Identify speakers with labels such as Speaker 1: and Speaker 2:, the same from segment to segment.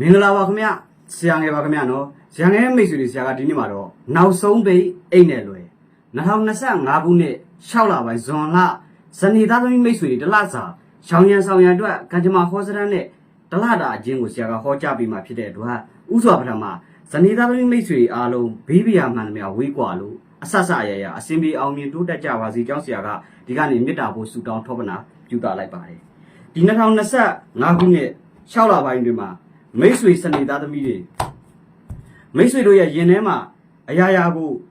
Speaker 1: မင်္ဂလာပါခင်ဗျဆရာငယ်ပါခင်ဗျနော်ဆရာငယ်ရဲ့မိတ်ဆွေတွေဆရာကဒီနေ့မှာတော့နောက်ဆုံးပိတ်အိတ်နဲ့လွယ်2025ခုနှစ်6လပိုင်းဇွန်လဇနီးသားသမီးမိတ်ဆွေတွေတလစာရှောင်းရန်ဆောင်ရန်အတွက်ကံကြမ္မာဟောစရန်နဲ့တလတာအချင်းကိုဆရာကဟောကြားပေးมาဖြစ်တဲ့အတွက်ဥစွာပထမဇနီးသားသမီးမိတ်ဆွေအားလုံးဘေးဘီယာမှန်သမျှဝေးကွာလို့အဆဆအရရအစင်ပြေအောင်မြင်တိုးတက်ကြပါစေကြောင်းဆရာကဒီကနေ့မေတ္တာပို့ဆုတောင်းထောပနာပြုတာလိုက်ပါတယ်ဒီ2025ခုနှစ်6လပိုင်းတွင်မှာ မိတ်ဆွေစနေသားသမီးတွေမိတ်ဆွေတို့ရဲ့ရင်ထဲမှာအရာရာကိုအဲ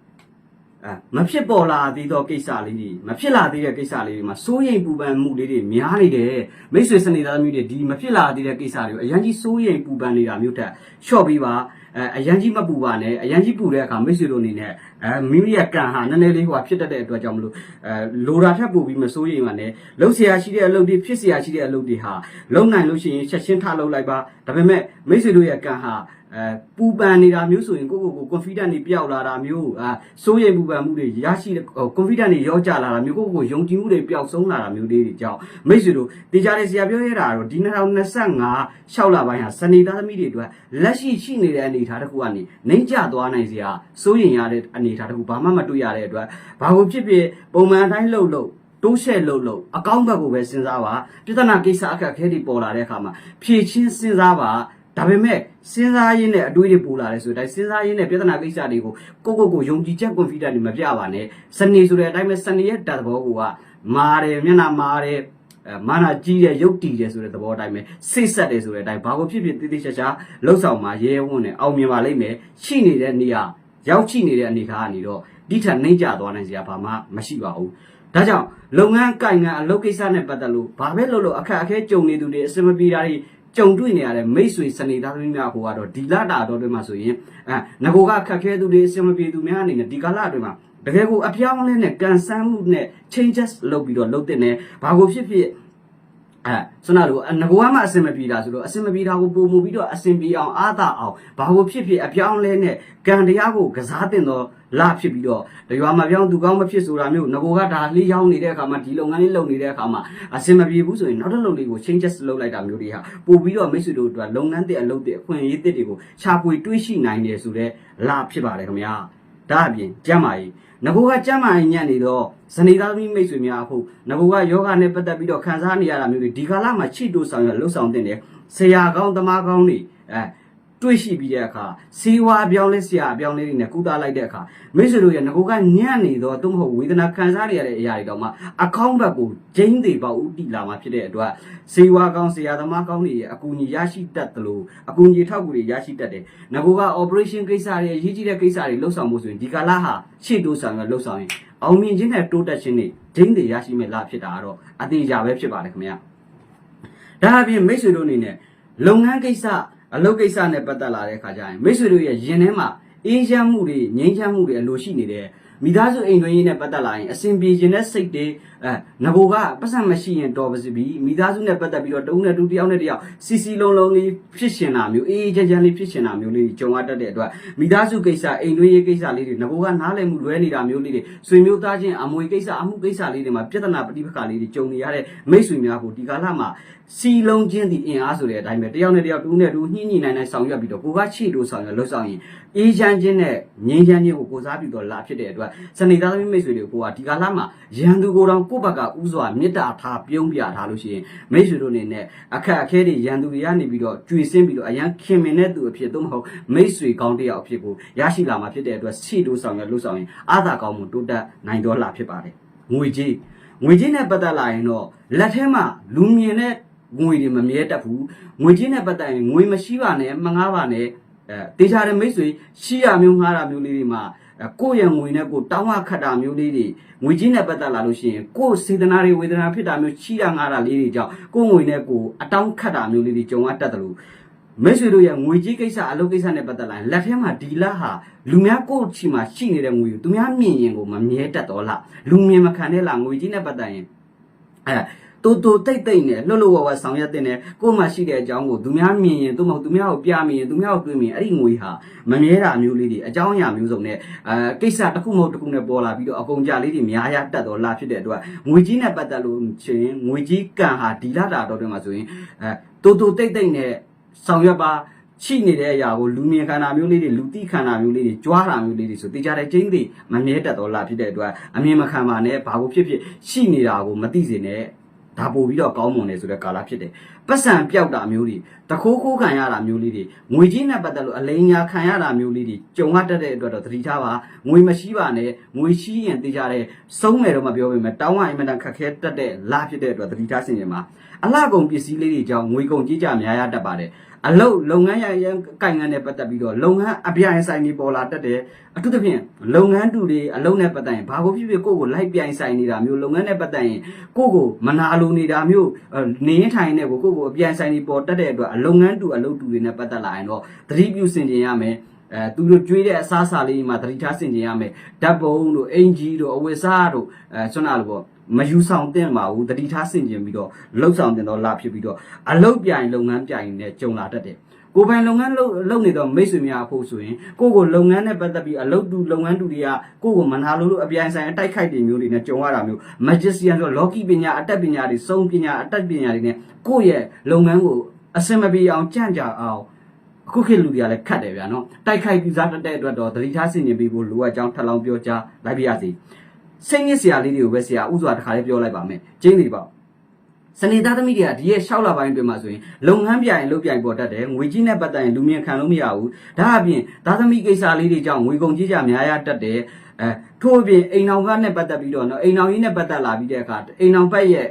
Speaker 1: မဖြစ်ပေါ်လာသေးသောကိစ္စလေးတွေမဖြစ်လာသေးတဲ့ကိစ္စလေးတွေမှာစိုးရိမ်ပူပန်မှုလေးတွေများနေတယ်မိတ်ဆွေစနေသားမျိုးတွေဒီမဖြစ်လာသေးတဲ့ကိစ္စတွေကိုအရန်ကြီးစိုးရိမ်ပူပန်နေတာမျိုးတက်လျှော့ပြီးပါအဲအရန်ကြီးမပူပါနဲ့အရန်ကြီးပူတဲ့အခါမိတ်ဆွေတို့အနေနဲ့အဲမိမိရဲ့ကံဟာနည်းနည်းလေးဟိုဖြစ်တတ်တဲ့အတွက်ကြောင့်မလို့အဲလိုတာထက်ပိုပြီးမစိုးရိမ်ပါနဲ့လှုပ်ရှားရှိတဲ့အလုပ်တွေဖြစ်ရှားရှိတဲ့အလုပ်တွေဟာလုံနိုင်လို့ရှိရင်ချက်ချင်းထလုပ်လိုက်ပါဒါပေမဲ့မိတ်ဆွေတို့ရဲ့ကံဟာ အဲပူပန်နေတာမျိုးဆိုရင်ကိုယ့်ကိုယ်ကို confident နေပျောက်လာတာမျိုးအာစိုးရိမ်ပူပန်မှုတွေရရှိတဲ့ confident နေရောကြလာတာမျိုးကိုယ့်ကိုယ်ကိုယုံကြည်မှုတွေပျောက်ဆုံးလာတာမျိုးလေးတွေကြောင့်မိတ်ဆွေတို့တေချာတဲ့ဆရာပြောရတာတော့ဒီ2025 6လပိုင်းဟာစနေသားသမီးတွေအတွက်လက်ရှိရှိနေတဲ့အနေအထားတစ်ခုကနေနှိမ့်ကျသွားနိုင်စရာစိုးရိမ်ရတဲ့အနေအထားတစ်ခုဘာမှမတွေ့ရတဲ့အတွက်ဘာလို့ဖြစ်ဖြစ်ပုံမှန်အတိုင်းလှုပ်လှုပ်တိုးရှက်လို့လို့အကောင့်ဘက်ကိုပဲစဉ်းစားပါပြဿနာကိစ္စအခက်အခဲတွေပေါ်လာတဲ့အခါမှာဖြည့်ချင်းစဉ်းစားပါ ဒါပေမဲ့စဉ်းစားရင်းနဲ့အတွေးတွေပူလာတယ်ဆိုတဲ့အတိုင်းစဉ်းစားရင်းနဲ့ပြဿနာကိစ္စတွေကိုကိုကိုကိုယုံကြည်ချက် confidence တွေမပြပါနဲ့စနေဆိုတဲ့အတိုင်းပဲစနေရဲ့ဓာတ်သဘောကမာတယ်မျက်နှာမာတယ်အဲမာနာကြီးတယ်ရုပ်တည်တယ်ဆိုတဲ့သဘောအတိုင်းပဲစိတ်ဆက်တယ်ဆိုတဲ့အတိုင်းဘာကိုဖြစ်ဖြစ်တိတိကျကျလှုပ်ဆောင်မှာရဲရဲဝံ့နဲ့အောင်မြင်ပါလိမ့်မယ်ရှိနေတဲ့နေရာရောက်ရှိနေတဲ့အနေထားကနေတော့ဒီထက်နှိမ့်ကျသွားနိုင်စရာဘာမှမရှိပါဘူးဒါကြောင့်လုပ်ငန်းကိုင်ငံအလုပ်ကိစ္စနဲ့ပတ်သက်လို့ဘာပဲလုပ်လို့အခက်အခဲကြုံနေသူတွေအစမပြေတာတွေ ကြုံတွေ့နေရတဲ့မိတ်ဆွေစနေသားသမီးများဟိုကတော့ဒီလတာတော့တွင်မှာဆိုရင်အဲငကိုကခက်ခဲသူတွေအစမပြေသူများအနေနဲ့ဒီကာလအတွင်းမှာတကယ်ကိုအပြောင်းအလဲနဲ့ကန်ဆန်းမှုနဲ့ changes လုပ်ပြီးတော့လုပ်တဲ့ねဘာကိုဖြစ်ဖြစ်အဲဆိုတော့လို့ငကိုကမှအစင်မပြေတာဆိုတော့အစင်မပြေတာကိုပုံမှုပြီးတော့အစင်ပြေအောင်အားသာအောင်ဘာကိုဖြစ်ဖြစ်အပြောင်းလဲနဲ့ကံတရားကိုကစားတင်တော့ လာဖြစ်ပြီးတော့တရွာမှာပြောင်းသူကောင်းမဖြစ်ဆိုတာမျိုးငကိုကဒါလေးရောက်နေတဲ့အခါမှာဒီလုပ်ငန်းလေးလုပ်နေတဲ့အခါမှာအစင်မပြေဘူးဆိုရင်နောက်တစ်လုပ်လေးကို changes လုပ်လိုက်တာမျိုးတွေဟာပို့ပြီးတော့မိတ်ဆွေတို့အတွက်လုပ်ငန်းတဲ့အလုပ်တဲ့အခွင့်အရေးတစ်တွေကိုရှာဖွေတွေးရှိနိုင်တယ်ဆိုတော့လာဖြစ်ပါတယ်ခင်ဗျာဒါအပြင်ကျမ်းမာရေးငကိုကကျမ်းမာရေးညံ့နေတော့ဇနီးသားသမီးမိတ်ဆွေများအခုငကိုကယောဂနဲ့ပတ်သက်ပြီးတော့ခံစားနေရတာမျိုးတွေဒီကာလမှာချိတိုးဆောင်ရလှုပ်ဆောင်တင်တယ်ဆရာကောင်းတမားကောင်းတွေအဲ တွေ့ရှိပြီးတဲ့အခါစီဝါအပြောင်းလဲဆရာအပြောင်းလဲတွေနဲ့ကုသလိုက်တဲ့အခါမိတ်ဆွေတို့ရဲ့ငကိုကညံ့နေတော့သူမဟုတ်ဝေဒနာခံစားနေရတဲ့အရာတွေတော့မှအကောင့်ဘက်ကိုဂျိန်းတွေပေါ့ဥတီလာမှာဖြစ်တဲ့အတွက်စီဝါကောင်းဆရာသမားကောင်းတွေရဲ့အကူအညီရရှိတတ်တယ်လို့အကူအညီထောက်ကူတွေရရှိတတ်တယ်ငကိုက operation ကိစ္စတွေအရေးကြီးတဲ့ကိစ္စတွေလှုပ်ဆောင်မှုဆိုရင်ဒီကာလဟာရှေ့တိုးဆောင်ရလှုပ်ဆောင်ရင်အောင်မြင်ခြင်းနဲ့တိုးတက်ခြင်းတွေဂျိန်းတွေရရှိမဲ့လားဖြစ်တာကတော့အသေးကြပဲဖြစ်ပါတယ်ခင်ဗျာဒါအပြင်မိတ်ဆွေတို့အနေနဲ့လုပ်ငန်းကိစ္စ အလုပ်ကိစ္စနဲ့ပတ်သက်လာတဲ့အခါကျရင်မိတ်ဆွေတို့ရဲ့ရင်ထဲမှာအေးချမ်းမှုတွေငြိမ်းချမ်းမှုတွေအလိုရှိနေတယ်မိသားစုအိမ်တွင်းရေးနဲ့ပတ်သက်လာရင်အစဉ်ပြေခြင်းတဲ့စိတ်တွေအဲငဘိုကပတ်စံမရှိရင်တော်ပါစီပြီမိသားစုနဲ့ပတ်သက်ပြီးတော့တဦးနဲ့တူတယောက်နဲ့တယောက်စီစီလုံးလုံးလေးဖြစ်ရှင်တာမျိုးအေးအေးချမ်းချမ်းလေးဖြစ်ရှင်တာမျိုးလေးကြုံရတတ်တဲ့အတွက်မိသားစုကိစ္စအိမ်တွင်းရေးကိစ္စလေးတွေငဘိုကနားလည်မှုလွဲနေတာမျိုးလေးတွေဆွေမျိုးသားချင်းအမွေကိစ္စအမှုကိစ္စလေးတွေမှာပြဿနာပဋိပက္ခလေးတွေကြုံနေရတဲ့မိတ်ဆွေများကိုဒီကာလမှာစီလုံးချင်းဒီအင်အားဆိုတဲ့အတိုင်းပဲတယောက်နဲ့တယောက်တူနဲ့တူညှိညှိနိုင်နိုင်ဆောင်ရွက်ပြီးတော့ကိုကချီတို့ဆောင်ရွက်လှုပ်ဆောင်ရင်အေးချမ်းခြင်းနဲ့ငြိမ်းချမ်းခြင်းကိုကိုစားပြီးတော့လာဖြစ်တဲ့အတွက်စနေသားသမီးမိတ်ဆွေတွေကိုကဒီကာလမှာရန်သူကိုယ်တော်ကိုယ့်ဘက်ကဥစွာမေတ္တာထားပြုံးပြထားလို့ရှိရင်မိတ်ဆွေတို့အနေနဲ့အခက်အခဲတွေရန်သူတွေကနေပြီးတော့ကြွေစင်းပြီးတော့အရန်ခင်မင်တဲ့သူအဖြစ်သို့မဟုတ်မိတ်ဆွေကောင်းတစ်ယောက်အဖြစ်ကိုရရှိလာမှာဖြစ်တဲ့အတွက်ချီတို့ဆောင်ရွက်လှုပ်ဆောင်ရင်အာသာကောင်းမှုတိုးတက်နိုင်တော့လာဖြစ်ပါတယ်ငွေကြီးငွေကြီးနဲ့ပတ်သက်လာရင်တော့လက်ထဲမှာလူမြင်တဲ့ငွေတွေမမြဲတတ်ဘူးငွေကြီးနဲ့ပတ်သက်ရင်ငွေမရှိပါနဲ့မငားပါနဲ့အဲတေချာတဲ့မိတ်ဆွေရှိရမျိုးငားတာမျိုးလေးတွေမှာအဲ ကိုယ့်ရဲ့ငွေနဲ့ကိုယ်တောင်းရခတ်တာမျိုးလေးတွေငွေကြီးနဲ့ပတ်သက်လာလို့ရှိရင်ကိုယ့်စေတနာတွေဝေဒနာဖြစ်တာမျိုးရှိရငားတာလေးတွေကြောင့်ကိုယ့်ငွေနဲ့ကိုယ်အတောင်းခတ်တာမျိုးလေးတွေကြုံရတတ်တယ်လို့မိတ်ဆွေတို့ရဲ့ငွေကြီးကိစ္စအလုပ်ကိစ္စနဲ့ပတ်သက်လာရင်လက်ထဲမှာဒီလက်ဟာလူများကိုယ့်ချီမှာရှိနေတဲ့ငွေကိုသူများမြင်ရင်ကိုမမြဲတတ်တော့လားလူမြင်မခံတဲ့လားငွေကြီးနဲ့ပတ်သက်ရင်အဲ တူတူတိတ်တိတ်နဲ့လှုပ်လှုပ်ဝဝဆောင်ရွက်တဲ့နဲ့ကိုယ်မှရှိတဲ့အကြောင်းကိုသူများမြင်ရင်သူမဟုတ်သူများကိုပြမြင်ရင်သူများကိုတွေ့မြင်အဲ့ဒီငွေဟာမမြဲတာမျိုးလေးတွေအကြောင်းအရာမျိုးစုံနဲ့အဲကိစ္စတစ်ခုမဟုတ်တစ်ခုနဲ့ပေါ်လာပြီးတော့အကုန်ကြလေးတွေများရတတ်တော့လာဖြစ်တဲ့အတွက်ငွေကြီးနဲ့ပတ်သက်လို့ချင်းငွေကြီးကံဟာဒီလာတာတော့တွင်မှာဆိုရင်အဲတူတူတိတ်တိတ်နဲ့ဆောင်ရွက်ပါရှိနေတဲ့အရာကိုလူမြင်ခန္ဓာမျိုးလေးတွေလူတိခန္ဓာမျိုးလေးတွေကြွားတာမျိုးလေးတွေဆိုတေချာတဲ့ကျင်းသိမမြဲတတ်တော့လာဖြစ်တဲ့အတွက်အမြင်မခံပါနဲ့ဘာကိုဖြစ်ဖြစ်ရှိနေတာကိုမသိစေနဲ့ ဒါပို့ပြီးတော့ကောင်းမွန်တယ်ဆိုတဲ့ကာလဖြစ်တယ်ပတ်စံပြောက်တာမျိုးတွေတခိုးခိုးခံရတာမျိုးလေးတွေငွေကြီးနဲ့ပတ်သက်လို့အလိန်ညာခံရတာမျိုးလေးတွေကြုံရတတ်တဲ့အတွက်တော့သတိထားပါငွေမရှိပါနဲ့ငွေရှိရင်တေချာတဲ့စုံးမယ်တော့မပြောပေမဲ့တောင်းဝအိမ်မတန်ခက်ခဲတတ်တဲ့လာဖြစ်တဲ့အတွက်သတိထားစင်ကြပါ အလှကုန်ပစ္စည်းလေးတွေကြောင့်ငွေကုန်ကြီးကြများရတတ်ပါတယ်အလုတ်လုပ်ငန်းရရန်ကိုင်ငန်းနဲ့ပတ်သက်ပြီးတော့လုပ်ငန်းအပြိုင်ဆိုင်နေပေါ်လာတတ်တယ်အထူးသဖြင့်လုပ်ငန်းတူတွေအလုပ်နဲ့ပတ်သက်ရင်ဘာကိုဖြစ်ဖြစ်ကိုယ့်ကိုလိုက်ပြိုင်ဆိုင်နေတာမျိုးလုပ်ငန်းနဲ့ပတ်သက်ရင်ကိုယ့်ကိုမနာလိုနေတာမျိုးအဲနေရင်ထိုင်နေကိုကိုယ့်ကိုအပြိုင်ဆိုင်နေပေါ်တတ်တဲ့အတွက်အလုပ်ငန်းတူအလုပ်တူတွေနဲ့ပတ်သက်လာရင်တော့သတိပြုဆင်ခြင်ရမယ်အဲသူတို့ကြွေးတဲ့အစားအစာလေးမှာသတိထားဆင်ခြင်ရမယ်ဓာတ်ပုံတို့အင်ဂျီတို့အဝတ်စားတို့အဲဆွမ်းနာလို့ပေါ့ မယူဆောင်တင်ပါဘူးတတိထားဆင်ကျင်ပြီးတော့လှုပ်ဆောင်တင်တော့လာဖြစ်ပြီးတော့အလုတ်ပြိုင်လုပ်ငန်းပြိုင်နဲ့ကြုံလာတတ်တယ်ကိုယ်ပိုင်လုပ်ငန်းလုပ်လုပ်နေတော့မိတ်ဆွေများအဖို့ဆိုရင်ကိုယ့်ကိုလုပ်ငန်းနဲ့ပတ်သက်ပြီးအလုတ်တူလုပ်ငန်းတူတွေကကိုယ့်ကိုမနာလို့လို့အပြိုင်ဆိုင်အတိုက်ခိုက်တွေမျိုးတွေနဲ့ကြုံရတာမျိုး magician ဆိုလော်ကီပညာအတက်ပညာတွေစုံပညာအတက်ပညာတွေနဲ့ကိုယ့်ရဲ့လုပ်ငန်းကိုအစင်မပြေအောင်ကြံ့ကြအောင်အခုခေတ်လူတွေကလည်းခတ်တယ်ဗျာနော်တိုက်ခိုက်ပြီးစားတတ်တဲ့အတွက်တော့သတိထားဆင်ခြင်ပြီးဖို့လိုအပ်ကြောင်းထပ်လောင်းပြောကြားလိုက်ပါရစေ စိတ်ညစ်စရာလေးတွေကိုပဲဆရာဥစွာတစ်ခါလေးပြောလိုက်ပါမယ်ကျင်းနေပေါ့စနေသားသမီးတွေကဒီရဲ့6လပိုင်းအတွင်းမှာဆိုရင်လုပ်ငန်းပြိုင်လုပ်ပြိုင်ပေါ်တတ်တယ်ငွေကြီးနဲ့ပတ်သက်ရင်လူမြင်ခံလို့မရဘူးဒါအပြင်သားသမီးကိစ္စလေးတွေကြောင့်ငွေကုန်ကြီးကြများရတတ်တယ်အဲထို့အပြင်အိမ်အောင်ကနဲ့ပတ်သက်ပြီးတော့နော်အိမ်အောင်ကြီးနဲ့ပတ်သက်လာပြီးတဲ့အခါအိမ်အောင်ဘက်ရဲ့အဲ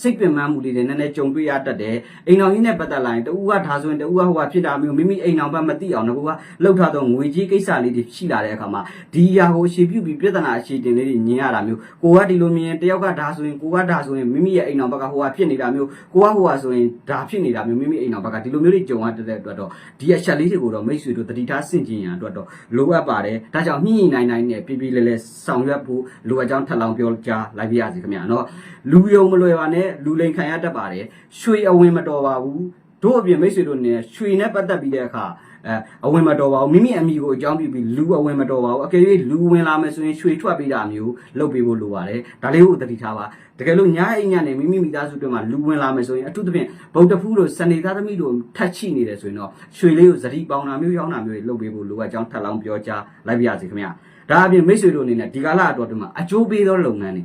Speaker 1: စိတ်ပင်ပန်းမှုလေးတွေနည်းနည်းကြုံတွေ့ရတတ်တယ်အိမ်အောင်ကြီးနဲ့ပတ်သက်လာရင်တူကဒါဆိုရင်တူကဟိုကဖြစ်တာမျိုးမိမိအိမ်အောင်ဘက်မသိအောင်ငါကလှုပ်ထားတော့ငွေကြီးကိစ္စလေးတွေရှိလာတဲ့အခါမှာဒီຢာကိုအခြေပြုပြီးပြဿနာအခြေတင်လေးတွေညင်ရတာမျိုးကိုကဒီလိုမြင်ရင်တယောက်ကဒါဆိုရင်ကိုကဒါဆိုရင်မိမိရဲ့အိမ်အောင်ဘက်ကဟိုကဖြစ်နေတာမျိုးကိုကဟိုကဆိုရင်ဒါဖြစ်နေတာမျိုးမိမိအိမ်အောင်ဘက်ကဒီလိုမျိုးတွေကြုံရတတ်တဲ့အတွက်တော့ဒီအချက်လေးတွေကိုတော့မိတ်ဆွေတို့တတိထားဆင့်ကျင်ရန်အတွက်တော့လိုအပ်ပါတယ်ဒါကြောင့်ညှိညှိနိုင်နိုင်နဲ့ပြပြလဲလဲဆောင်ရွက်ဖို့လိုအပ်ကြောင်းထပ်လောင်းပြောကြားလိုက်ပါရစေခင်ဗျာနော်လူယုံမလွယ်ပါနဲ့လူလိန်ခံရတတ်ပါတယ်ရွှေအဝင်မတော်ပါဘူးတို့အပြင်မိတ်ဆွေတို့နေရွှေနဲ့ပတ်သက်ပြီးတဲ့အခါအဲအဝင်မတော်ပါဘူးမိမိအမိကိုအကြောင်းပြုပြီးလူအဝင်မတော်ပါဘူးအကယ်၍လူဝင်လာမယ်ဆိုရင်ရွှေထွက်ပေးတာမျိုးလုပ်ပေးဖို့လိုပါတယ်ဒါလေးကိုသတိထားပါတကယ်လို့ညာအိမ်ညနဲ့မိမိမိသားစုတွေမှာလူဝင်လာမယ်ဆိုရင်အထူးသဖြင့်ဗုဒ္ဓဖူးတို့စနေသားသမီးတို့ထတ်ချိနေတယ်ဆိုရင်တော့ရွှေလေးကိုဇတိပေါင်တာမျိုးရောင်းတာမျိုးတွေလုပ်ပေးဖို့လိုအပ်ကြောင်းထပ်လောင်းပြောကြားလိုက်ပါရစေခင်ဗျာဒါအပြင်မိတ်ဆွေတို့အနေနဲ့ဒီကာလအတော်အတွင်းမှာအကျိုးပေးသောလုပ်ငန်းတွေ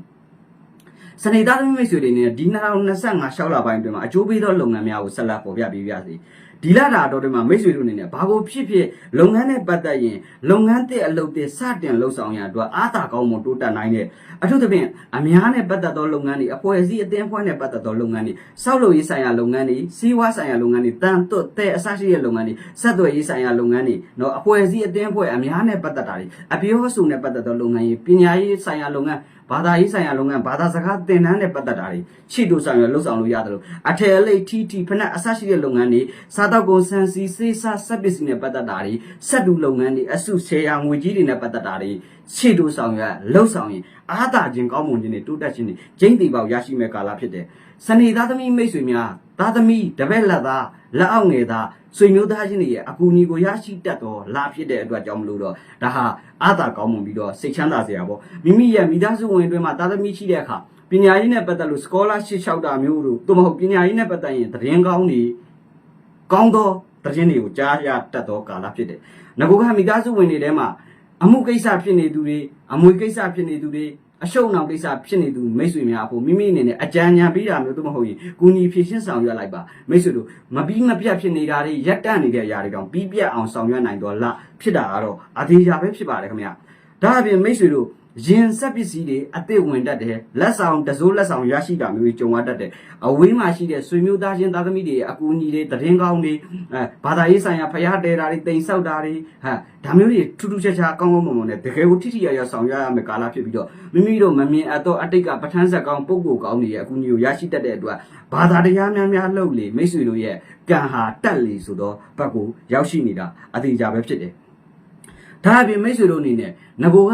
Speaker 1: စနေသားသမီးမိတ်ဆွေတွေနဲ့ဒီ2025ရှောက်လပိုင်းအတွင်းမှာအကျိုးပေးသောလုပ်ငန်းများကိုဆက်လက်ပေါ်ပြပေးပါစေဒီလတာတော့ဒီမှာမိတ်ဆွေတို့အနေနဲ့ဘာကိုဖြစ်ဖြစ်လုပ်ငန်းနဲ့ပတ်သက်ရင်လုပ်ငန်းသစ်အလုပ်သစ်စတင်လှုပ်ဆောင်ရအတွက်အားသာကောင်းမွန်တိုးတက်နိုင်တဲ့အထူးသဖြင့်အများနဲ့ပတ်သက်သောလုပ်ငန်းတွေအဖွဲ့အစည်းအသင်းအဖွဲ့နဲ့ပတ်သက်သောလုပ်ငန်းတွေစောက်လုပ်ရေးဆိုင်ရာလုပ်ငန်းတွေစီးပွားဆိုင်ရာလုပ်ငန်းတွေတန်သွတ်တဲ့အစရှိတဲ့လုပ်ငန်းတွေဆက်သွယ်ရေးဆိုင်ရာလုပ်ငန်းတွေနော်အဖွဲ့အစည်းအသင်းအဖွဲ့အများနဲ့ပတ်သက်တာတွေအပြောအဆိုနဲ့ပတ်သက်သောလုပ်ငန်းတွေပညာရေးဆိုင်ရာလုပ်ငန်း ဘာသာရေးဆိုင်ရာလုပ်ငန်းဘာသာစကားသင်တန်းနဲ့ပတ်သက်တာတွေချိတူဆောင်ရလှုပ်ဆောင်လို့ရတယ်လို့အထယ်အလိတ်ထီထီဖက်အဆရှိတဲ့လုပ်ငန်းတွေစားတောက်ကုန်ဆန်စီစေးစားစက်ပစ္စည်းနဲ့ပတ်သက်တာတွေစက်တူလုပ်ငန်းတွေအစုရှယ်ယာငွေကြီးတွေနဲ့ပတ်သက်တာတွေ ချိတူဆောင်ရလှုပ်ဆောင်ရင်အားသာခြင်းကောင်းမွန်ခြင်းတွေတိုးတက်ခြင်းတွေကျင်းတီပေါက်ရရှိမဲ့ကာလဖြစ်တယ်စနေသားသမီးမိတ်ဆွေများသားသမီးတပည့်လက်သားလက်အောက်ငယ်သားဆွေမျိုးသားချင်းတွေရဲ့အကူအညီကိုရရှိတတ်တော့လာဖြစ်တဲ့အတွက်ကြောင့်မလို့တော့ဒါဟာအားသာကောင်းမွန်ပြီးတော့စိတ်ချမ်းသာစရာပေါ့မိမိရဲ့မိသားစုဝင်အတွင်းမှာသားသမီးရှိတဲ့အခါပညာရေးနဲ့ပတ်သက်လို့ scholarship လျှောက်တာမျိုးတို့သို့မဟုတ်ပညာရေးနဲ့ပတ်သက်ရင်သတင်းကောင်းတွေကောင်းသောသတင်းတွေကိုကြားရတတ်သောကာလဖြစ်တယ်။ငကိုကမိသားစုဝင်တွေထဲမှာ အမှုကိစ္စဖြစ်နေသူတွေအမွေကိစ္စဖြစ်နေသူတွေအရှုံအောင်ကိစ္စဖြစ်နေသူမိတ်ဆွေများအဖို့မိမိအနေနဲ့အကြံဉာဏ်ပေးတာမျိုးသို့မဟုတ်ရင်ကုညီဖြည့်ရှင်းဆောင်ရွက်လိုက်ပါမိတ်ဆွေတို့မပြီးမပြတ်ဖြစ်နေတာတွေရက်တန့်နေတဲ့အရာတွေတောင်ပြီးပြတ်အောင်ဆောင်ရွက်နိုင်တော့လားဖြစ်တာကတော့အသေးချာပဲဖြစ်ပါတယ်ခင်ဗျာဒါအပြင်မိတ်ဆွေတို့ ရင်ဆက်ပစ္စည်းတွေအသစ်ဝင်တတ်တယ်လက်ဆောင်တစိုးလက်ဆောင်ရရှိတာမျိုးတွေကြုံရတတ်တယ်အဝေးမှာရှိတဲ့ဆွေမျိုးသားချင်းသားသမီးတွေအကူအညီတွေတည်င်းကောင်းတွေအဲဘာသာရေးဆိုင်ရာဖျားတဲတာတွေတိမ်ဆောက်တာတွေဟာဒါမျိုးတွေထူးထူးခြားခြားကောင်းကောင်းမွန်မွန်နဲ့တကယ်ကိုထိထိရရဆောင်ရွက်ရမယ်ကာလဖြစ်ပြီးတော့မိမိတို့မမြင်အပ်တော့အတိတ်ကပဋ္ဌာန်းဆက်ကောင်းပုံကိုကောင်းတွေရဲ့အကူအညီကိုရရှိတတ်တဲ့အတွက်ဘာသာတရားများများလှုပ်လေမိတ်ဆွေတို့ရဲ့ကံဟာတက်လေဆိုတော့ဘက်ကိုရောက်ရှိနေတာအသေးကြပဲဖြစ်တယ်ဒါအပြင်မိတ်ဆွေတို့အနေနဲ့ငကိုက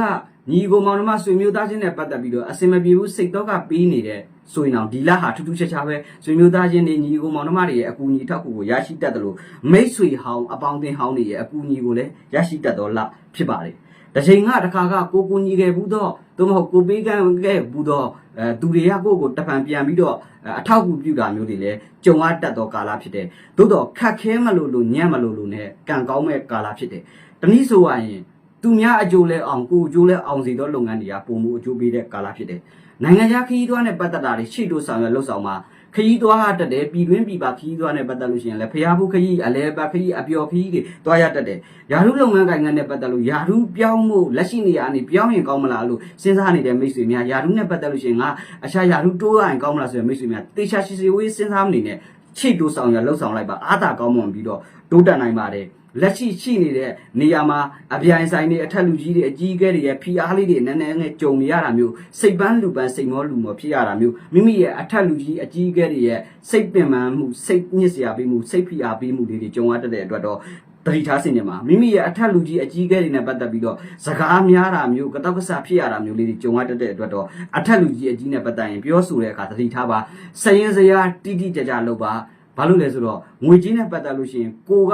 Speaker 1: ညီကိုမောင်နှမဆွေမျိုးသားချင်းနဲ့ပတ်သက်ပြီးတော့အစင်မပြေဘူးစိတ်တော့ကပေးနေတဲ့ဆိုရင်တော့ဒီလဟာထူးထူးခြားခြားပဲဆွေမျိုးသားချင်းတွေညီကိုမောင်နှမတွေရဲ့အကူအညီထောက်ကူကိုရရှိတတ်တယ်လို့မိတ်ဆွေဟောင်းအပေါင်းအသင်းဟောင်းတွေရဲ့အကူအညီကိုလည်းရရှိတတ်တော်လဖြစ်ပါတယ်တစ်ချိန်ကတစ်ခါကကိုကိုညီခဲ့ဘူးတော့သို့မဟုတ်ကိုပေးကမ်းခဲ့ဘူးတော့အဲသူတွေကကိုယ့်ကိုတပံပြန်ပြီးတော့အဲအထောက်အကူပြုတာမျိုးတွေလည်းကြုံရတတ်သောကာလဖြစ်တယ်သို့တော့ခက်ခဲမလို့လို့ညံ့မလို့လို့ ਨੇ ကံကောင်းမဲ့ကာလဖြစ်တယ်တနည်းဆိုရရင် သူများအကျိုးလဲအောင်ကိုအကျိုးလဲအောင်စီသောလုပ်ငန်းတွေကပုံမှုအကျိုးပေးတဲ့ကာလဖြစ်တယ်နိုင်ငံခြားခရီးသွားနဲ့ပတ်သက်တာတွေရှေ့တိုးဆောင်ရွက်လှုပ်ဆောင်မှာခရီးသွားဟာတက်တယ်ပြည်တွင်းပြည်ပခရီးသွားနဲ့ပတ်သက်လို့ရှိရင်လည်းဖျားဘူးခရီးအလဲပတ်ခရီးအပျော်ခရီးတွေသွားရတတ်တယ်ယာရုလုပ်ငန်းကိုင်ငန်းနဲ့ပတ်သက်လို့ယာရုပြောင်းမှုလက်ရှိနေရာအနေပြောင်းရင်ကောင်းမလားလို့စဉ်းစားနေတဲ့မိတ်ဆွေများယာရုနဲ့ပတ်သက်လို့ရှိရင်ငါအရှာယာရုတိုးရရင်ကောင်းမလားဆိုတဲ့မိတ်ဆွေများတေချာရှိစီဝေးစဉ်းစားမနေနဲ့ချိတ်တိုးဆောင်ရလှုပ်ဆောင်လိုက်ပါအားသာကောင်းမွန်ပြီးတော့တိုးတက်နိုင်ပါတယ် လက်ရှိရှိနေတဲ့နေရာမှာအပြိုင်ဆိုင်တွေအထက်လူကြီးတွေအကြီးအကဲတွေရဲ့ဖိအားလေးတွေနည်းနည်းငယ်ကြုံနေရတာမျိုးစိတ်ပန်းလူပန်းစိတ်မောလူမောဖြစ်ရတာမျိုးမိမိရဲ့အထက်လူကြီးအကြီးအကဲတွေရဲ့စိတ်ပင်ပန်းမှုစိတ်ညစ်စရာပေးမှုစိတ်ဖိအားပေးမှုတွေတွေကြုံရတတ်တဲ့အတွက်တော့တတိထားစင်ကြမှာမိမိရဲ့အထက်လူကြီးအကြီးအကဲတွေနဲ့ပတ်သက်ပြီးတော့စကားများတာမျိုးကတောက်ကဆဖြစ်ရတာမျိုးလေးတွေကြုံရတတ်တဲ့အတွက်တော့အထက်လူကြီးအကြီးနဲ့ပတ်သက်ရင်ပြောဆိုတဲ့အခါတတိထားပါစရင်စရာတိတိကျကျလုပ်ပါဘာလို့လဲဆိုတော့ငွေကြီးနဲ့ပတ်သက်လို့ရှိရင်ကိုက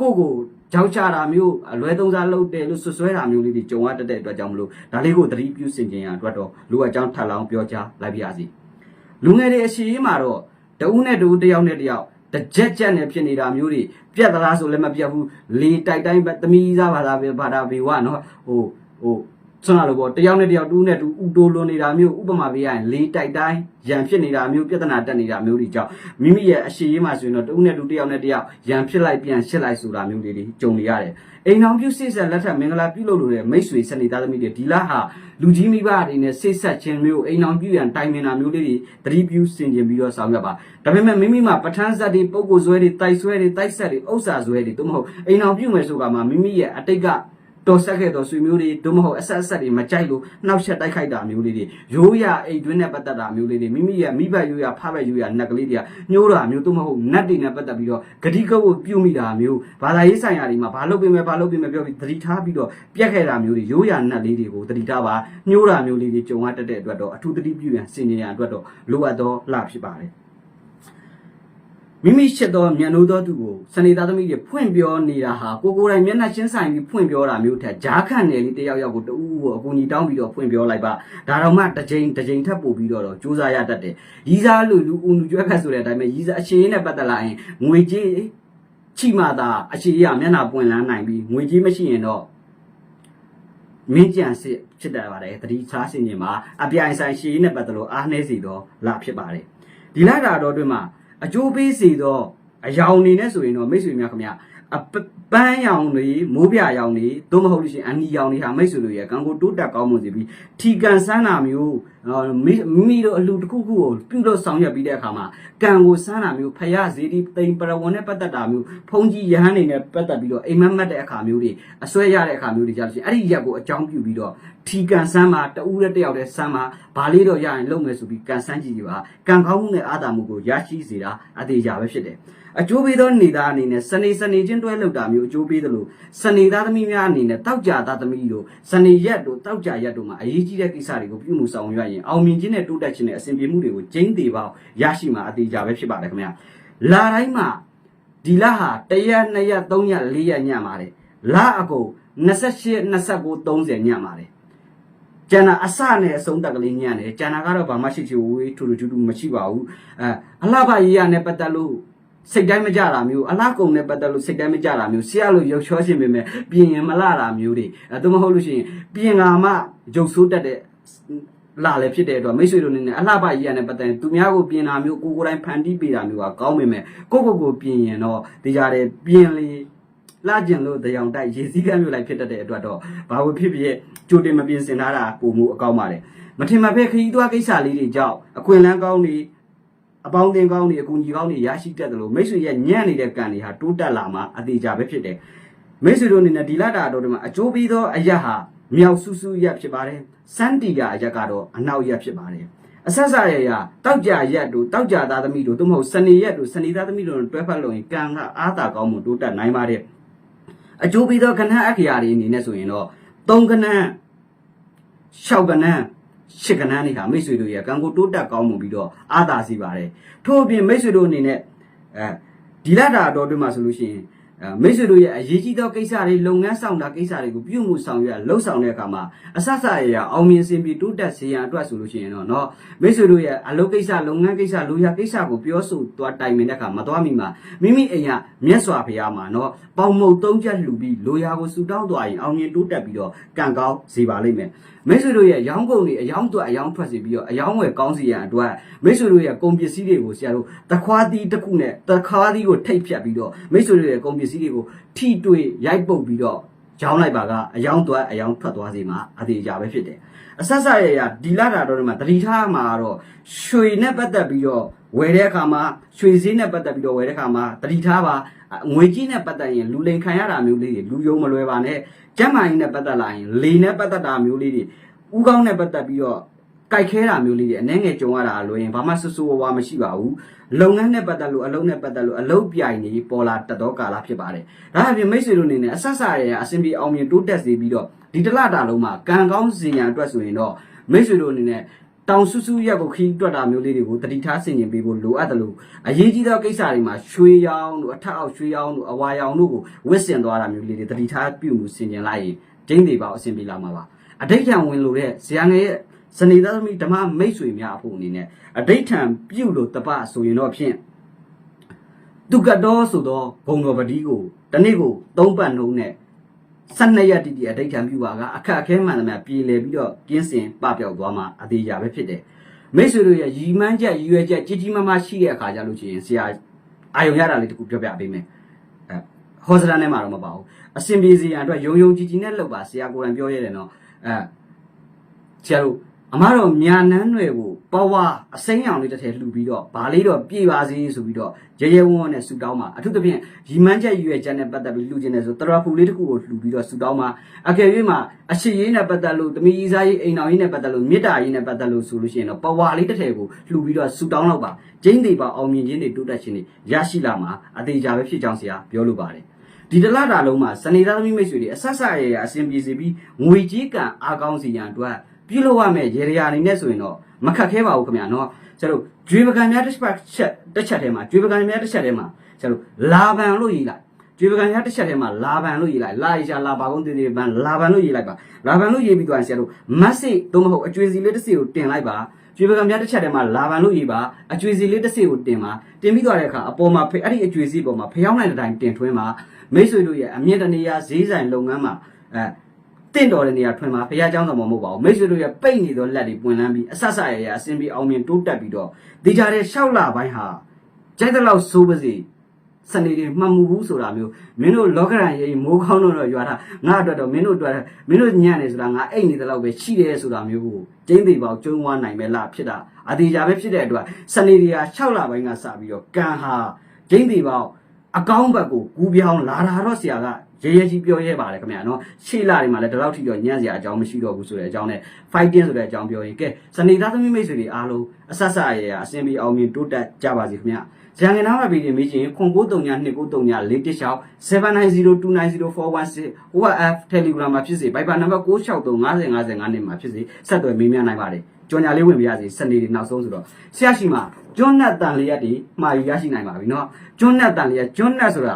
Speaker 1: ကိုကိုကြောက်ချတာမျိုးအလွဲသုံးစားလုပ်တယ်လို့ဆွဆွဲတာမျိုးလေးတွေကြုံရတတ်တဲ့အတွက်ကြောင့်မလို့ဒါလေးကိုသတိပြုစင်ကြင်ရအတွက်တော့လူအကြောင်းထပ်လောင်းပြောကြားလိုက်ပါရစေလူငယ်တွေအရှိရေးမှာတော့တဦးနဲ့တဦးတစ်ယောက်နဲ့တစ်ယောက်တကြက်ကြက်နဲ့ဖြစ်နေတာမျိုးတွေပြက်သလားဆိုလည်းမပြက်ဘူးလေတိုက်တိုင်းပဲသမီးစားဘာသာပဲဘာသာဘေဝနော်ဟိုဟို ဆွမ်းလာလို့ပေါ့တယောက်နဲ့တယောက်တူးနဲ့တူဥတိုးလွန်နေတာမျိုးဥပမာပေးရရင်လေတိုက်တိုင်းရံဖြစ်နေတာမျိုးပြဿနာတက်နေတာမျိုးတွေကြောင့်မိမိရဲ့အရှိရေးမှာဆိုရင်တော့တူးနဲ့တူတယောက်နဲ့တယောက်ရံဖြစ်လိုက်ပြန်ရှစ်လိုက်ဆိုတာမျိုးလေးတွေကြုံနေရတယ်အိမ်အောင်ပြုစိတ်ဆက်လက်ထက်မင်္ဂလာပြုလုပ်လို့တဲ့မိတ်ဆွေစနေသားသမီးတွေဒီလားဟာလူကြီးမိဘတွေနဲ့စိတ်ဆက်ခြင်းမျိုးအိမ်အောင်ပြုရန်တိုင်ပင်တာမျိုးလေးတွေသတိပြုစင်ကြင်ပြီးတော့ဆောင်ရွက်ပါဒါပေမဲ့မိမိမှာပဋ္ဌာန်းဇတ်တွေပုံကိုယ်ဆွဲတွေတိုက်ဆွဲတွေတိုက်ဆက်တွေဥစ္စာဆွဲတွေတို့မဟုတ်အိမ်အောင်ပြုမယ်ဆိုတာမှာမိမိရဲ့အတိတ်က တော်ဆက်ခဲ့တော်ဆွေမျိုးတွေတို့မဟုတ်အဆက်အဆက်တွေမကြိုက်လို့နှောက်ရက်တိုက်ခိုက်တာမျိုးလေးတွေရိုးရအိတ်တွင်းနဲ့ပတ်သက်တာမျိုးလေးတွေမိမိရဲ့မိဘရိုးရဖဘက်ရိုးရနက်ကလေးတွေကညှိုးတာမျိုးတို့မဟုတ်နတ်တွေနဲ့ပတ်သက်ပြီးတော့ဂတိကဝတ်ပြုမိတာမျိုးဘာသာရေးဆိုင်ရာတွေမှာဘာလုပ်ပေးမယ်ဘာလုပ်ပေးမယ်ပြောပြီးသတိထားပြီးတော့ပြက်ခဲ့တာမျိုးတွေရိုးရနတ်လေးတွေကိုသတိထားပါညှိုးတာမျိုးလေးတွေကြုံရတတ်တဲ့အတွက်တော့အထူးသတိပြုရန်စင်ကြင်ရန်အတွက်တော့လိုအပ်သောလှဖြစ်ပါတယ် မိမိရှိသောမြန်လို့သောသူကိုစနေသားသမီးတွေဖွင့်ပြောနေတာဟာကိုကိုယ်တိုင်မျက်နှာချင်းဆိုင်ပြီးဖွင့်ပြောတာမျိုးထက်ဂျားခန့်နယ်လေးတယောက်ယောက်ကိုတူကိုအကူအညီတောင်းပြီးတော့ဖွင့်ပြောလိုက်ပါဒါတော့မှတစ်ချိန်တစ်ချိန်ထပ်ပို့ပြီးတော့တော့စူးစမ်းရတတ်တယ်ရီးစားလူလူဦးလူကျွဲဖက်ဆိုတဲ့အတိုင်းပဲရီးစားအရှိန်နဲ့ပတ်သက်လာရင်ငွေကြေးချိမှသာအရှိရမျက်နှာပွင့်လန်းနိုင်ပြီးငွေကြေးမရှိရင်တော့မင်းကြံစစ်ဖြစ်တယ်ပါတယ်တတိသားစင်ကြီးမှာအပြိုင်ဆိုင်ရှည်နဲ့ပတ်သက်လို့အားနှဲစီတော့လာဖြစ်ပါတယ်ဒီလာတာတော့တွင်မှာ အကျိုးပေးစီတော့အယောင်နေနဲ့ဆိုရင်တော့မိတ်ဆွေများခင်ဗျအပပန်းရောင်တွေမိုးပြရောင်တွေသို့မဟုတ်လို့ရှိရင်အနီရောင်တွေဟာမိတ်ဆွေတို့ရဲ့ကံကိုတိုးတက်ကောင်းမွန်စေပြီးထီကန်ဆန်းတာမျိုး မိမိတို့အလူတစ်ခုခုကိုပြုလို့ဆောင်ရွက်ပြီးတဲ့အခါမှာကံကိုဆန်းတာမျိုးဖရဇေဒီတိမ်ပရဝဏ်နဲ့ပတ်သက်တာမျိုးဖုံးကြီးရဟန်းနေနဲ့ပတ်သက်ပြီးတော့အိမ်မက်မက်တဲ့အခါမျိုးတွေအစွဲရတဲ့အခါမျိုးတွေကြာလို့ရှိရင်အဲ့ဒီရက်ကိုအကြောင်းပြုပြီးတော့ထီကန်ဆန်းမှာတဦးတဲ့တယောက်တဲ့ဆန်းမှာဘာလေးတော့ရရင်လုပ်မယ်ဆိုပြီးကန်ဆန်းကြည့်ကြပါကံကောင်းမှုနဲ့အာသာမှုကိုရရှိစေတာအသေးကြပဲဖြစ်တယ်အကျိုးပေးသောနေသားအနေနဲ့စနေစနေချင်းတွဲလောက်တာမျိုးအကျိုးပေးသလိုစနေသားသမီးများအနေနဲ့တောက်ကြသားသမီးတို့စနေရက်တို့တောက်ကြရက်တို့မှာအရေးကြီးတဲ့ကိစ္စတွေကိုပြုမှုဆောင်ရွက်ရင်အောင်မြင်ခြင်းနဲ့တိုးတက်ခြင်းနဲ့အဆင်ပြေမှုတွေကိုကျင်းသေးပေါရရှိမှာအသေးကြပဲဖြစ်ပါတယ်ခင်ဗျာလာတိုင်းမှာဒီလဟာ1ရက်2ရက်3ရက်4ရက်ညပါတယ်လအကုန်28 29 30ညပါတယ်ကျန်တာအစနဲ့အဆုံးတက်ကလေးညံ့တယ်ကျန်တာကတော့ဘာမှရှိချင်ဝေးထူထူထူထူမရှိပါဘူးအဲအလှပရေးရနဲ့ပတ်သက်လို့စိတ်တိုင်းမကြတာမျိုးအလားကုံနဲ့ပတ်သက်လို့စိတ်တိုင်းမကြတာမျိုးဆရာလို့ရုပ်ချောရှင်ပေမဲ့ပြင်ရင်မလာတာမျိုးတွေအဲသို့မဟုတ်လို့ရှိရင်ပြင်ကာမှရုပ်ဆိုးတတ်တဲ့ လာလည်းဖြစ်တဲ့အတွက်မိတ်ဆွေတို့အနေနဲ့အလှပကြီးရနဲ့ပတ်သက်ရင်သူများကိုပြင်တာမျိုးကိုကိုယ်တိုင်ဖန်တီးပေးတာမျိုးကကောင်းပေမဲ့ကိုကိုကိုပြင်ရင်တော့ဒီကြတဲ့ပြင်လေလာကျင်လို့တရားတိုက်ရေစည်းကမ်းမျိုးလိုက်ဖြစ်တတ်တဲ့အတွက်တော့ဘာလို့ဖြစ်ဖြစ်ကြိုတင်မပြင်ဆင်ထားတာပုံမှုအကောင်းပါတယ်မထင်မှတ်ပဲခရီးသွားကိစ္စလေးတွေကြောင့်အခွင့်အလမ်းကောင်းတွေအပေါင်းအသင်းကောင်းတွေအကူအညီကောင်းတွေရရှိတတ်တယ်လို့မိတ်ဆွေရဲ့ညံ့နေတဲ့ကံတွေဟာတိုးတက်လာမှာအသေးကြပဲဖြစ်တယ်မိတ်ဆွေတို့အနေနဲ့ဒီလတာတော်တွေမှာအကျိုးပြီးသောအရက်ဟာ မြောက်ဆူဆူရက်ဖြစ်ပါတယ်စန်တီယာအရက်ကတော့အနောက်ရက်ဖြစ်ပါတယ်အဆက်ဆက်ရရတောက်ကြရက်တို့တောက်ကြသားသမီးတို့သို့မဟုတ်စနေရက်တို့စနေသားသမီးတို့တွဲဖက်လို့ရင်ကံကအားသာကောင်းမှုတိုးတက်နိုင်ပါတယ်အကျိုးပြီးသောကဏ္ဍအခရာတွေအနေနဲ့ဆိုရင်တော့၃ကဏ္ဍ၆ကဏ္ဍရှစ်ကဏ္ဍနေဟာမိတ်ဆွေတို့ရဲ့ကံကိုတိုးတက်ကောင်းမှုပြီးတော့အားသာစီပါတယ်ထို့အပြင်မိတ်ဆွေတို့အနေနဲ့အဲဒီလတာတော်တွင်မှာဆိုလို့ရှိရင်အဲ မိတ်ဆွေတို့ရဲ့အရေးကြီးသောကိစ္စတွေလုပ်ငန်းဆောင်တာကိစ္စတွေကိုပြုမှုဆောင်ရွက်လှုပ်ဆောင်တဲ့အခါမှာအဆဆရရအောင်မြင်စင်ပြီးတိုးတက်စေရန်အတွက်ဆိုလို့ရှိရင်တော့နော်မိတ်ဆွေတို့ရဲ့အလုပ်ကိစ္စလုပ်ငန်းကိစ္စလူရကိစ္စကိုပြောဆိုသွားတိုင်ပင်တဲ့အခါမသွားမိမှာမိမိအိမ်ကမျက်စွာဖျားမှာနော်ပေါင်မုတ်သုံးချက်လှူပြီးလူရကိုဆူတောင်းသွားရင်အောင်မြင်တိုးတက်ပြီးတော့ကံကောင်းစေပါလိမ့်မယ်မိတ်ဆွေတို့ရဲ့ရောင်းကုန်တွေအယောင်းအတွက်အယောင်းထွက်စီပြီးတော့အယောင်းဝယ်ကောင်းစီရန်အတွက်မိတ်ဆွေတို့ရဲ့ကုန်ပစ္စည်းတွေကိုဆရာတို့တခွားသီးတစ်ခုနဲ့တခွားသီးကိုထိတ်ဖြတ်ပြီးတော့မိတ်ဆွေတို့ရဲ့ကုန်ပစ္စည်းတွေကိုထိတွေ့ရိုက်ပုတ်ပြီးတော့ရောင်းလိုက်ပါကအယောင်းအတွက်အယောင်းထွက်သွားစီမှာအသေးအကြပဲဖြစ်တယ်အဆက်ဆက်ရရဒီလာတာတော့ဒီမှာတတိထားမှာတော့ရွှေနဲ့ပတ်သက်ပြီးတော့ဝယ်တဲ့အခါမှာရွှေစည်းနဲ့ပတ်သက်ပြီးတော့ဝယ်တဲ့အခါမှာတတိထားပါငွေကြီးနဲ့ပတ်သက်ရင်လူလိန်ခံရတာမျိုးလေးတွေလူယုံမလွယ်ပါနဲ့ကျမ်းမာရေးနဲ့ပတ်သက်လာရင်လေနဲ့ပတ်သက်တာမျိုးလေးတွေဥကောင်းနဲ့ပတ်သက်ပြီးတော့ ကြိုက်ခဲတာမျိုးလေးတွေအနှဲငယ်ကြုံရတာအလွယ်ရင်ဘာမှဆူဆူဝါဝါမရှိပါဘူးလုပ်ငန်းနဲ့ပတ်သက်လို့အလုပ်နဲ့ပတ်သက်လို့အလုပ်ပြိုင်နေပေါ်လာတတ်သောကာလဖြစ်ပါတယ်ဒါအပြင်မိတ်ဆွေတို့အနေနဲ့အဆက်ဆက်ရရအဆင်ပြေအောင်မြင်တိုးတက်စေပြီးတော့ဒီတစ်လတာလုံးမှာကံကောင်းစီရန်အတွက်ဆိုရင်တော့မိတ်ဆွေတို့အနေနဲ့တောင်ဆူဆူရက်ကိုခီးတွက်တာမျိုးလေးတွေကိုတတိထားဆင်ကျင်ပေးဖို့လိုအပ်တယ်လို့အရေးကြီးသောကိစ္စတွေမှာရွှေရောင်တို့အထက်အောက်ရွှေရောင်တို့အဝါရောင်တို့ကိုဝစ်စင်သွားတာမျိုးလေးတွေတတိထားပြုမှုဆင်ကျင်လိုက်ရင်ကျင်းသေးပါအဆင်ပြေလာမှာပါအတိတ်ခံဝင်လို့တဲ့ဇာငယ်ရဲ့ စနေသားသမီးဓမ္မမိတ်ဆွေများအဖို့အနေနဲ့အဋိဋ္ဌံပြုလို့တပဆိုရင်တော့ဖြင့်သူကတော်ဆိုတော့ဘုံတော်ပတိကိုတနေ့ကိုသုံးပတ်နှုံးနဲ့12ရက်တိတိအဋိဋ္ဌံပြုပါကအခက်အခဲမှန်သမျှပြေလည်ပြီးတော့ကင်းစင်ပပျောက်သွားမှာအသေးရာပဲဖြစ်တယ်မိတ်ဆွေတို့ရဲ့ရီမန်းချက်ရည်ရွယ်ချက်ကြီးကြီးမားမားရှိတဲ့အခါကျလို့ရှိရင်ဆရာအာယုံရတာလေးတခုပြောပြပေးမယ်အဲဟောစတာနဲ့မှာတော့မပါဘူးအစင်ပြေစီရန်အတွက်ယုံယုံကြည်ကြည်နဲ့လုပ်ပါဆရာကိုယ်တိုင်ပြောရတယ်နော်အဲဆရာတို့ အမတော်ညာနန်းတွေကိုပဝါအစိမ်းရောင်လေးတစ်ထည်လှူပြီးတော့ဗာလေးတော့ပြေပါစေဆိုပြီးတော့ရဲရဲဝံ့ဝံ့နဲ့ဆူတောင်းပါအထူးသဖြင့်ရီမန်းချက်ရွယ်ချက်နဲ့ပတ်သက်ပြီးလှူခြင်းနဲ့ဆိုတရဖူလေးတစ်ခုကိုလှူပြီးတော့ဆူတောင်းပါအကယ်၍မှာအရှိရေးနဲ့ပတ်သက်လို့တမီကြီးစားရေးအိမ်တော်ရေးနဲ့ပတ်သက်လို့မေတ္တာရေးနဲ့ပတ်သက်လို့ဆိုလို့ရှိရင်တော့ပဝါလေးတစ်ထည်ကိုလှူပြီးတော့ဆူတောင်းတော့ပါကျင်းသေးပါအောင်မြင်ခြင်းတွေတိုးတက်ခြင်းတွေရရှိလာမှာအသေးချာပဲဖြစ်ကြောင်းဆရာပြောလိုပါတယ်ဒီတလတာလုံးမှာစနေသားသမီးမိတ်ဆွေတွေအဆက်ဆက်ရရအစဉ်ပြေစီပြီးငွေကြီးကံအားကောင်းစီရန်အတွက် ပြုလုပ်ရမယ်ရေရာအနေနဲ့ဆိုရင်တော့မခက်ခဲပါဘူးခင်ဗျာနော်ကျတို့ကျွေးပကံများတစ်ချက်ချက်တစ်ချက်ထဲမှာကျွေးပကံများတစ်ချက်ထဲမှာကျတို့လာဗန်လို့ရေးလိုက်ကျွေးပကံများတစ်ချက်ထဲမှာလာဗန်လို့ရေးလိုက်လာရလာပါကုန်းတည်တည်ဗန်လာဗန်လို့ရေးလိုက်ပါလာဗန်လို့ရေးပြီးတော့ဆရာတို့မတ်စစ်သို့မဟုတ်အကျွေးစီလေးတစ်စီကိုတင်လိုက်ပါကျွေးပကံများတစ်ချက်ထဲမှာလာဗန်လို့ရေးပါအကျွေးစီလေးတစ်စီကိုတင်ပါတင်ပြီးသွားတဲ့အခါအပေါ်မှာအဲ့ဒီအကျွေးစီပေါ်မှာဖျောင်းနိုင်တဲ့တိုင်တင်ထွင်းပါမိတ်ဆွေတို့ရဲ့အမြင့်တနေရာဈေးဆိုင်လုပ်ငန်းမှာအဲ တင့်တော်တဲ့နေရာထွင်ပါဘုရားကျောင်းဆောင်မှာမဟုတ်ပါဘူးမိတ်ဆွေတို့ရဲ့ပိတ်နေသောလက်တွေပွင့်လန်းပြီးအဆဆရရအစင်ပြီးအောင်မြင်တိုးတက်ပြီးတော့ဒီကြတဲ့လျှောက်လာပိုင်းဟာကြိုက်တဲ့လောက်ဆိုးပါစေစနေတွေမှတ်မှုဘူးဆိုတာမျိုးမင်းတို့လောကရန်ရေးမိုးကောင်းတော့ရွာတာငါအတွက်တော့မင်းတို့အတွက်မင်းတို့ညံ့နေဆိုတာငါအိတ်နေတဲ့လောက်ပဲရှိတယ်ဆိုတာမျိုးကိုကျင်းသေးပေါက်ကျုံးဝါနိုင်မဲ့လားဖြစ်တာအသေးချာပဲဖြစ်တဲ့အတွက်စနေတွေဟာ6လပိုင်းကစပြီးတော့ကံဟာကျင်းသေးပေါက်အကောင်းဘက်ကိုကူးပြောင်းလာတာတော့ဆရာက ရဲရဲကြီးပြောရဲပါတယ်ခင်ဗျာနော်ရှေ့လာတွေမှာလည်းဒီလောက်ထိတော့ညံ့စရာအကြောင်းမရှိတော့ဘူးဆိုတဲ့အကြောင်းနဲ့ fighting ဆိုတဲ့အကြောင်းပြောရင်ကဲစနေသားသမီးမိတ်ဆွေတွေအားလုံးအဆက်ဆက်ရရအစင်ပြီးအောင်မြင်တိုးတက်ကြပါစေခင်ဗျာဇန်ငနာမှာပြည်နေမိချင်းခွန်ကိုတုံညာ2ကိုတုံညာ၄တစ်ချောင်း79029041 WhatsApp Telegram မှာဖြစ်စေ Viber နံပါတ်96355055နဲ့မှာဖြစ်စေဆက်သွယ်မေးမြန်းနိုင်ပါတယ်ကြော်ညာလေးဝင်ပြရစီစနေတွေနောက်ဆုံးဆိုတော့ဆရာရှိမှာကျွန်းနဲ့တန်လျက်တွေမှာယူရရှိနိုင်ပါပြီเนาะကျွန်းနဲ့တန်လျက်ကျွန်းနဲ့ဆိုတာ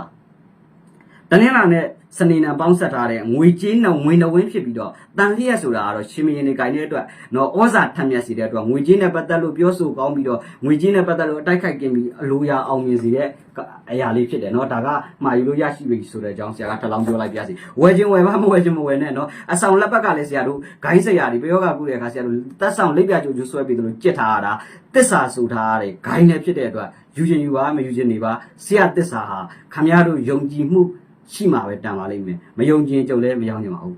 Speaker 1: တနင်္လာနဲ့စနေနဲ့ပေါင်းဆက်ထားတဲ့ငွေကြေးနဲ့ငွေနှဝင်းဖြစ်ပြီးတော့တန်လျက်ဆိုတာကတော့ရှင်မင်းနေကြိုင်တဲ့အတွက်နော်ဩဇာထက်မြက်စီတဲ့အတွက်ငွေကြေးနဲ့ပတ်သက်လို့ပြောဆိုကောင်းပြီးတော့ငွေကြေးနဲ့ပတ်သက်လို့အတိုက်ခိုက်กินပြီးအလိုရာအောင်မြင်စီတဲ့အရာလေးဖြစ်တယ်နော်ဒါကမှာယူလို့ရရှိပြီဆိုတဲ့အကြောင်းဆရာကထပ်လောင်းပြောလိုက်ပြစီဝယ်ခြင်းဝယ်ပါမဝယ်ခြင်းမဝယ်နဲ့နော်အဆောင်လက်ဘက်ကလည်းဆရာတို့ဂိုင်းဆရာတွေပြောကကုတဲ့အခါဆရာတို့တက်ဆောင်လက်ပြကြိုကြိုဆွဲပြီးတို့ကြစ်ထားရတာတစ္ဆာဆိုထားရတယ်ဂိုင်းနဲ့ဖြစ်တဲ့အတွက်ယူခြင်းယူပါမယူခြင်းနေပါဆရာတစ္ဆာဟာခမရတို့ယုံကြည်မှု ရှိမှာပဲတန်ပါလိမ့်မယ်မယုံကြည်ကြုံလည်းမရောက်နိုင်ပါဘူး